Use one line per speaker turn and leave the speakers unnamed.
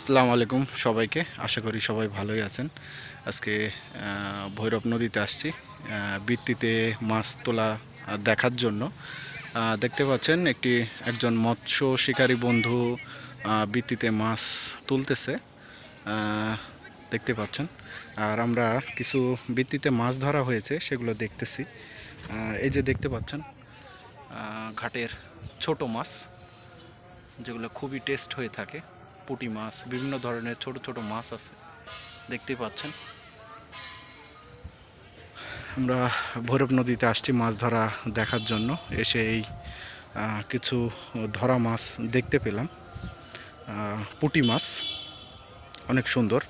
আসসালামু আলাইকুম সবাইকে। আশা করি সবাই ভালোই আছেন। আজকে ভৈরব নদীতে আসছি বৃত্তিতে মাছ তোলা দেখার জন্য। দেখতে পাচ্ছেন একটি, একজন মৎস্য শিকারী বন্ধু বৃত্তিতে মাছ তুলতেছে। দেখতে পাচ্ছেন। আর আমরা কিছু বৃত্তিতে মাছ ধরা হয়েছে, সেগুলো দেখতেছি। এই যে দেখতে পাচ্ছেন ঘাটের ছোট মাছ, যেগুলো খুবই টেস্ট হয়ে থাকে। পুঁটি মাছ, বিভিন্ন ধরনের ছোট ছোট মাছ আছে। দেখতে পাচ্ছেন। আমরা ভৈরব নদীতে আসছি মাছ ধরা দেখার জন্য। এসে এই কিছু ধরা মাছ দেখতে পেলাম। পুটি মাছ। অনেক সুন্দর।